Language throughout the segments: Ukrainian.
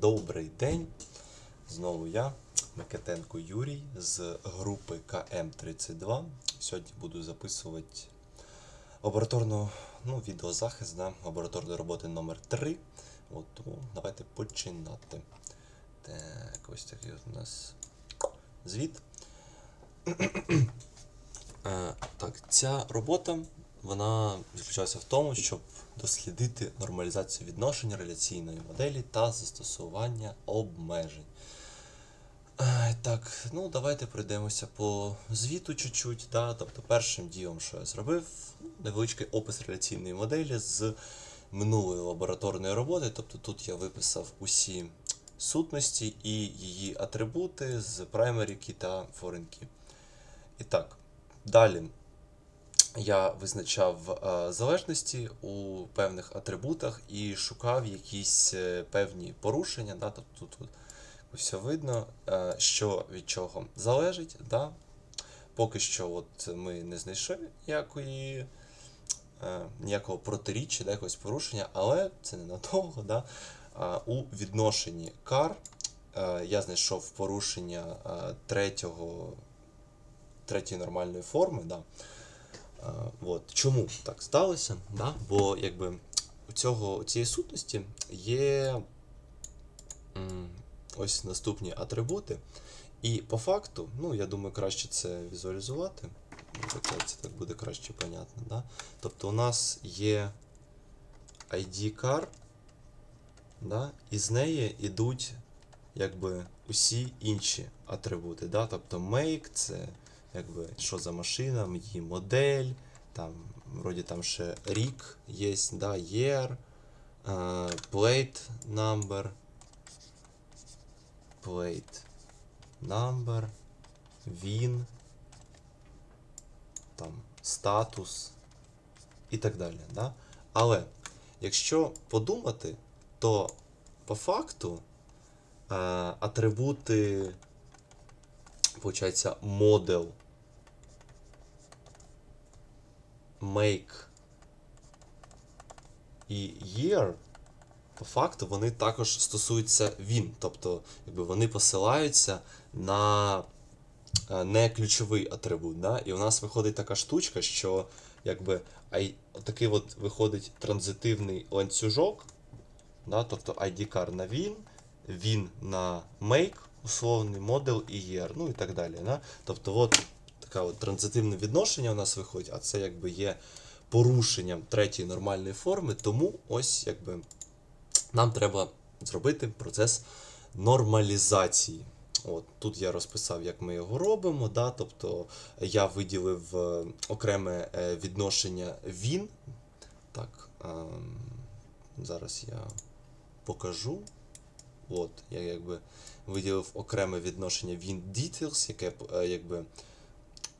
Добрий день. Знову я, Микитенко Юрій з групи КМ32. Сьогодні буду записувати лабораторну ну, відеозахист да, лабораторної роботи номер 3 От, тому давайте починати. Так, ось такий у нас звіт. Е, Так, ця робота вона заключалася в тому, щоб дослідити нормалізацію відношень реляційної моделі та застосування обмежень. Е, Так, ну давайте пройдемося по звіту чуть-чуть. Да? Тобто першим ділом, що я зробив, ну, невеличкий опис реляційної моделі з минулої лабораторної роботи. Тобто тут я виписав усі сутності і її атрибути з primary key та foreign key. І так, далі я визначав е, залежності у певних атрибутах і шукав якісь е, певні порушення. Да? Тобто тут от все видно, е, що від чого залежить. Да? Поки що от ми не знайшли ніякої, ніякого протиріччя, да, якогось порушення, але це ненадовго. Да? У відношенні кар я знайшов порушення третього, третьої нормальної форми. Да? А, от. Чому так сталося? Да? Бо якби у цього, у цієї сутності є ось наступні атрибути. І по факту, ну, я думаю, краще це візуалізувати. Це, так буде краще понятно. Да? Тобто у нас є ID car, да? і з неї йдуть якби усі інші атрибути. Да? Тобто make це якби що за машина, її модель, там, вроді там ще рік є, да, year, е, plate number, plate number, VIN, там, статус і так далі. Да? Але якщо подумати, то по факту е, атрибути, получається, model, make і year, по факту вони також стосуються він. Тобто, якби вони посилаються на е, не ключовий атрибут. Да? І у нас виходить така штучка, що якби такий от виходить транзитивний ланцюжок, да? тобто ID car на він, він на make, условний модел і year, ну і так далі. Да? Тобто, от таке от транзитивне відношення у нас виходить, а це якби є порушенням третьої нормальної форми, тому ось якби нам треба зробити процес нормалізації. От, Тут я розписав, як ми його робимо. Да? Тобто я виділив е, окреме е, відношення він. Так, ем, зараз я покажу. От, я якби виділив окреме відношення він details, яке е, якби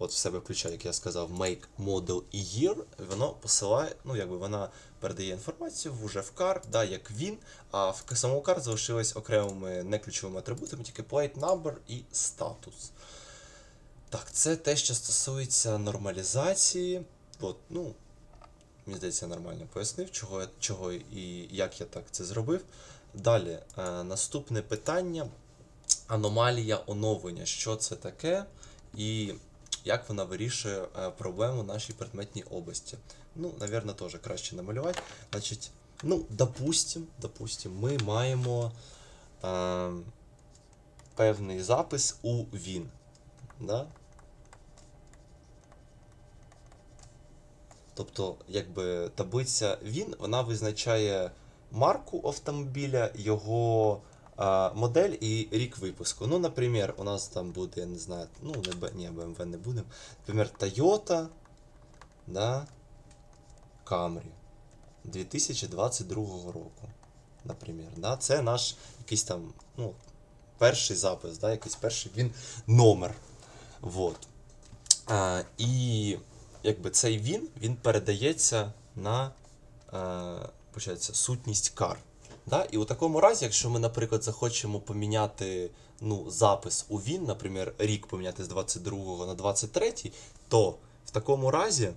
от в себе включає, як я сказав, make, model і year, воно посилає, ну якби вона передає інформацію вже в car, да, як він, а в самому car залишились окремими неключовими атрибутами, тільки plate number і статус. Так, це те, що стосується нормалізації. От, ну, мені здається, я нормально пояснив, чого, я- чого і як я так це зробив. Далі, е, наступне питання: аномалія оновлення. Що це таке? І як вона вирішує е, проблему нашій предметній області. Ну, навірно, теж краще намалювати. Значить, ну, допустим, допустим, ми маємо е, певний запис у він. Да? Тобто, якби таблиця він, вона визначає марку автомобіля, його модель і рік випуску. Ну, наприклад, у нас там буде, я не знаю, ну, не, ні, BMW не будемо. Наприклад, Toyota, да, Camry 2022 року. Наприклад, да, це наш якийсь там, ну, перший запис, да, якийсь перший він номер. Вот. А, і якби цей він, він передається на получається, сутність кар. Да? І у такому разі, якщо ми, наприклад, захочемо поміняти ну, запис у він, наприклад, рік поміняти з 22 на 23, то в такому разі,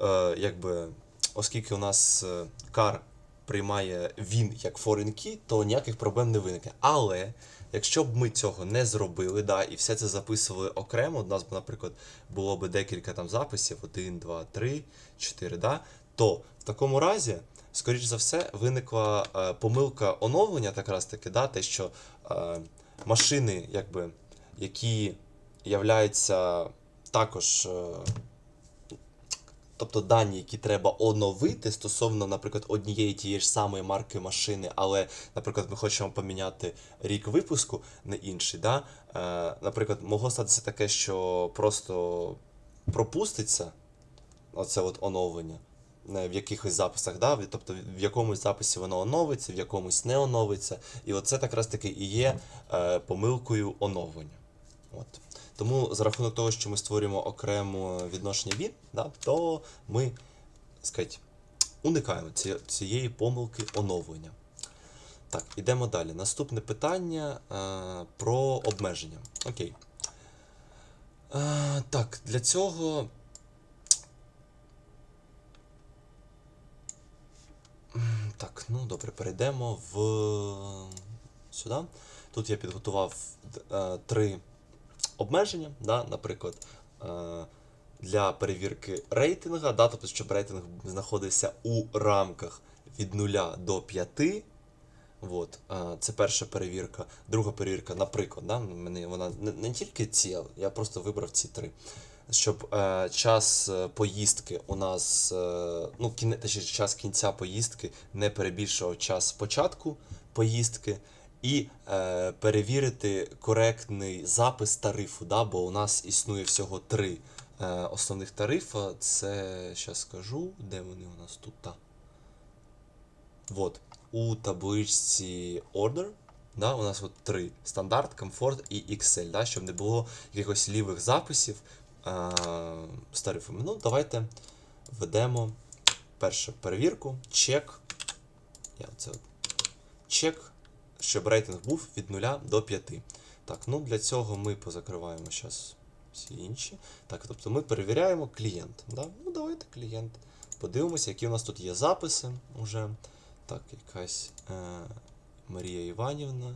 е, якби, оскільки у нас е, кар приймає він як foreign key, то ніяких проблем не виникне. Але якщо б ми цього не зробили, да, і все це записували окремо, у нас б, наприклад, було б декілька там записів: 1, 2, 3, 4, да, то в такому разі, скоріш за все, виникла е, помилка оновлення, так раз таки, да, те, що е, машини, якби, які являються також. Е, Тобто дані, які треба оновити стосовно, наприклад, однієї тієї ж самої марки машини, але, наприклад, ми хочемо поміняти рік випуску на інший. Да? Е, наприклад, могло статися таке, що просто пропуститься оце от оновлення в якихось записах, да? тобто в якомусь записі воно оновиться, в якомусь не оновиться. І оце так таки і є е, помилкою оновлення. От. Тому за рахунок того, що ми створюємо окремо відношення від, да, то ми сказать, уникаємо цієї помилки оновлення. Так, ідемо далі. Наступне питання е, про обмеження. Окей. Е, так, для цього. Так, ну добре, перейдемо в сюди. Тут я підготував е, три обмеження, да, наприклад, е, для перевірки рейтинга, да, тобто, щоб рейтинг знаходився у рамках від 0 до 5. От, це перша перевірка. Друга перевірка, наприклад, да, мене вона не, не тільки ці, я просто вибрав ці три. Щоб е, час е, поїздки у нас, е, ну, кіне, точніше, час кінця поїздки не перебільшував час початку поїздки, і е, перевірити коректний запис тарифу, да, бо у нас існує всього три е, основних тарифа. Це зараз скажу, де вони у нас тут. Та. Вот. У табличці Order. Да, у нас от три: стандарт, комфорт і Excel, да, щоб не було якихось лівих записів е, з тарифами. Ну, давайте введемо першу перевірку, чек. Я оце от. Чек, щоб рейтинг був від 0 до 5. Так, ну для цього ми позакриваємо зараз всі інші. Так, тобто ми перевіряємо клієнт. Да? Ну, давайте клієнт. Подивимося, які у нас тут є записи уже. Так, якась е, Марія Іванівна.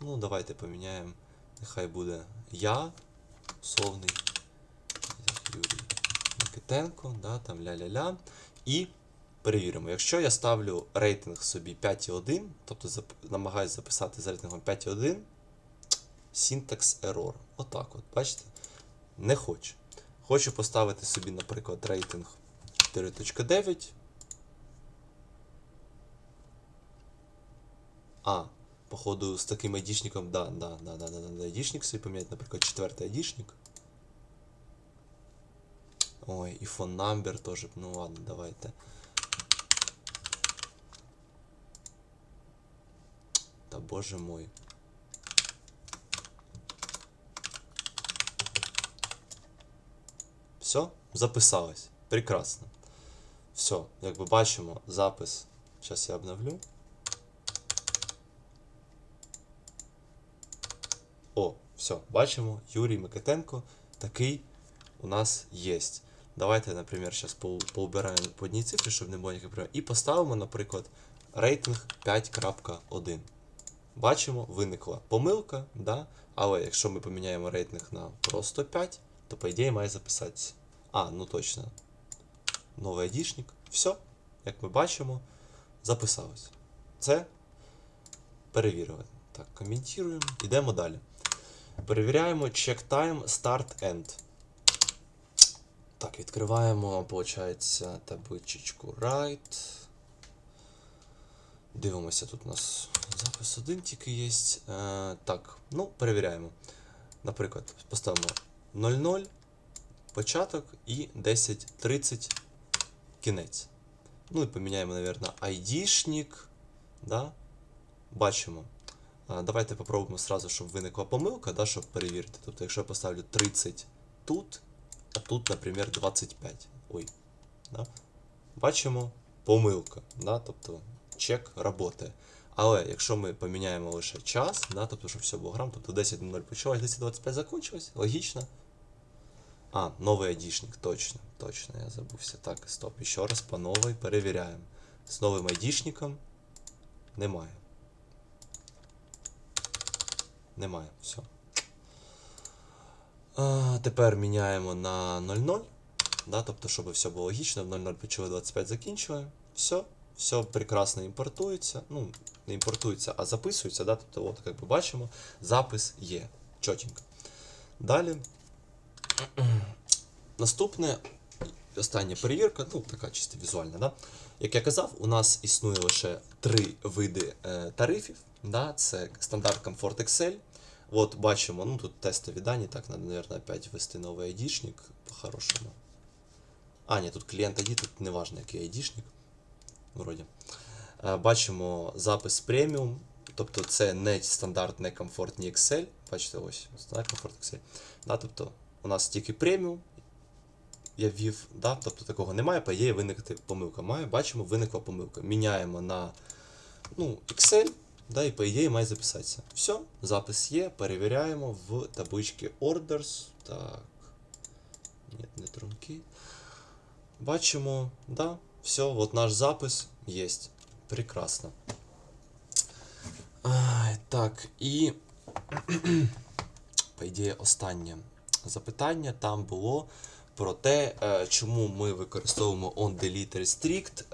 Ну, давайте поміняємо. Нехай буде я, условний Юрій Микитенко, да, там ля-ля-ля. І перевіримо. Якщо я ставлю рейтинг собі 5,1, тобто зап... намагаюся записати з рейтингом 5,1, syntax error. Отак от, бачите? Не хочу. Хочу поставити собі, наприклад, рейтинг 4.9. А, походу, з таким айдішником, да, да, да, да, да, да, да, айдішник собі поміняти, наприклад, четвертий айдішник. Ой, і фон number теж. Ну ладно, давайте. Та боже мой. Все, записалось. Прекрасно. Все, як ви бачимо, запис. Зараз я обновлю. Все, бачимо, Юрій Микитенко такий у нас є. Давайте, наприклад, зараз поубираємо по одній цифрі, щоб не було ніяких проблем. І поставимо, наприклад, рейтинг 5.1. Бачимо, виникла помилка, да? але якщо ми поміняємо рейтинг на просто 5, то по ідеї має записатися. А, ну точно. Новий айдішник. Все, як ми бачимо, записалось. Це перевірили. Так, коментуємо. Йдемо далі. Перевіряємо check time start end. Так, відкриваємо, виходить, табличечку right. Дивимося, тут у нас запис один тільки є. Е, так, ну, перевіряємо. Наприклад, поставимо 00 початок і 10.30 кінець. Ну і поміняємо, мабуть, айдішник. Да? Бачимо. Давайте попробуємо сразу, щоб виникла помилка, да, щоб перевірити. Тобто, якщо я поставлю 30 тут, а тут, наприклад, 25. Ой. Да? Бачимо помилка. Да? Тобто чек працює. Але якщо ми поміняємо лише час, да, тобто, щоб все було грам, тобто 10.00 почалось, 10.25 закончилось, логічно. А, новий айдішник, точно, точно, я забувся. Так, стоп, ще раз по новій перевіряємо. з новим айдішником. Немає. Немає. Все. А, тепер міняємо на 0,0. Да, тобто, щоб все було логічно, в 0,0 почали 25 закінчили. Все, все прекрасно імпортується. Ну, не імпортується, а записується. Да? Тобто, от, як ми бачимо, запис є. Чотенько. Далі. Наступне, остання перевірка, ну, така чисто візуальна. Да? Як я казав, у нас існує лише три види е, тарифів. Да? Це стандарт Comfort Excel. От бачимо, ну тут тестові дані, так, надо, наверное, опять ввести новий айдішник по-хорошому. А, ні, тут клієнт ID, тут не важно, який айдішник. Вроді. Е, Бачимо запис преміум. Тобто це не стандарт, не комфорт, Excel. Бачите, ось стандарт комфорт Excel. Да, тобто у нас тільки преміум. Я ввів, да, тобто такого немає, по ідеї виникти помилка. Має, бачимо, виникла помилка. Міняємо на ну, Excel, да, і по ідеї має записатися. Все, запис є, перевіряємо в табличці Orders. Так. Ні, не трунки. Бачимо, да, все, от наш запис є. Прекрасно. Так, і по ідеї, останнє запитання там було про те, е, чому ми використовуємо on-delete restrict,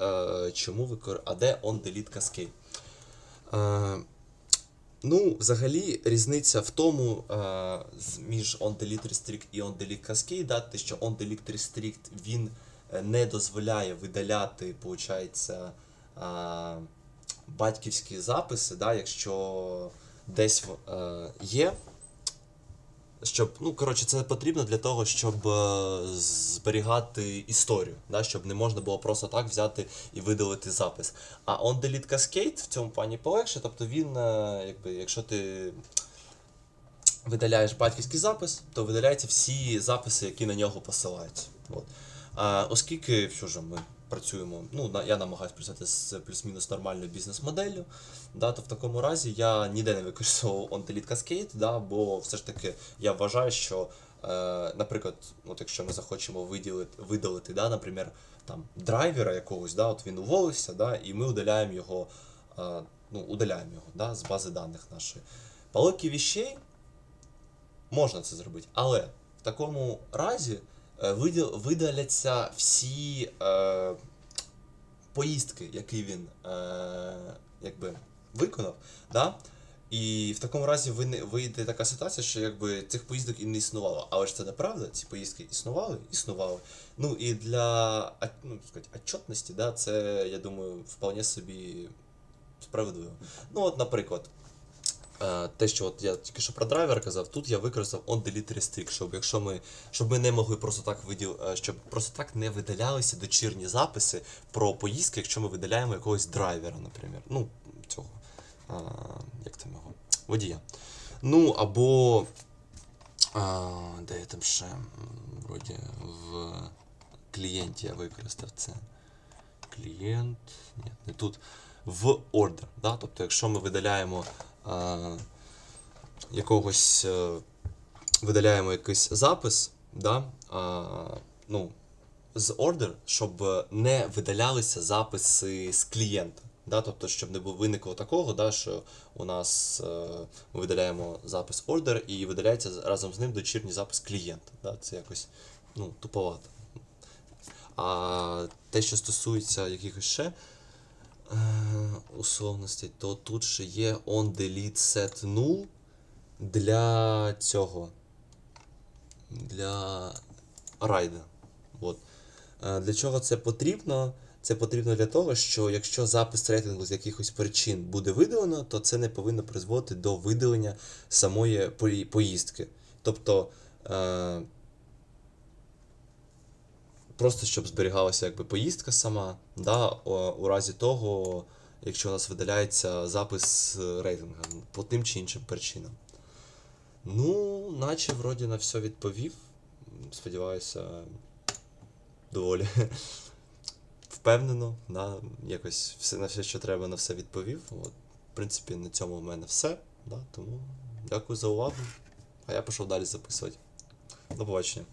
е, чому викор... а де on-delete cascade. Ну, взагалі, різниця в тому між on-delete restrict і on-delete cascade, те, що on-delete restrict він е, не дозволяє видаляти, виходить, батьківські записи, да, якщо десь е, є. Щоб, ну, коротше, це потрібно для того, щоб е, зберігати історію, да, щоб не можна було просто так взяти і видалити запис. А on-delete cascade в цьому плані полегше, тобто він, е, якби, якщо ти видаляєш батьківський запис, то видаляються всі записи, які на нього посилаються. От. А, оскільки що ж ми працюємо, ну, я намагаюся працювати з плюс-мінус нормальною бізнес-моделлю, да, то в такому разі я ніде не використовував on-delete cascade, да, бо все ж таки я вважаю, що, е, наприклад, от якщо ми захочемо виділити, видалити, да, наприклад, там, драйвера якогось, да, от він уволився, да, і ми удаляємо його, е, ну, удаляємо його да, з бази даних нашої. По логіки вещей можна це зробити, але в такому разі видаляться всі е, поїздки, які він е, якби, виконав. Да? І в такому разі вийде така ситуація, що якби цих поїздок і не існувало. Але ж це неправда, ці поїздки існували, існували. Ну і для ну, сказати, да, це, я думаю, вполне собі справедливо. Ну, от, наприклад, е, те, що от я тільки що про драйвер казав, тут я використав on-delete restrict, щоб якщо ми, щоб ми не могли просто так виділ, е, щоб просто так не видалялися дочірні записи про поїздки, якщо ми видаляємо якогось драйвера, наприклад. Ну, цього. А, як там його? Водія. Ну, або. А, де я там ще? Вроді в клієнті я використав це. Клієнт. Ні, не тут. В order. Да? Тобто, якщо ми видаляємо якогось. е, видаляємо якийсь запис, да? ну, з order, щоб не видалялися записи з клієнта. Да? Тобто, щоб не виникло такого, да, що у нас е, ми видаляємо запис order і видаляється разом з ним дочірній запис клієнта. Да? Це якось ну, туповато. А те, що стосується якихось ще условностей, то тут ще є on delete set null для цього. Для райда. От. Е, Для чого це потрібно? Це потрібно для того, що якщо запис рейтингу з якихось причин буде видалено, то це не повинно призводити до видалення самої поїздки. Тобто е, просто щоб зберігалася якби поїздка сама, да, у разі того, якщо у нас видаляється запис рейтингу по тим чи іншим причинам. Ну, наче вроді на все відповів. Сподіваюся, доволі впевнено, да, якось все на все, що треба, на все відповів. От, в принципі, на цьому в мене все. Да, тому дякую за увагу. А я пішов далі записувати. До побачення.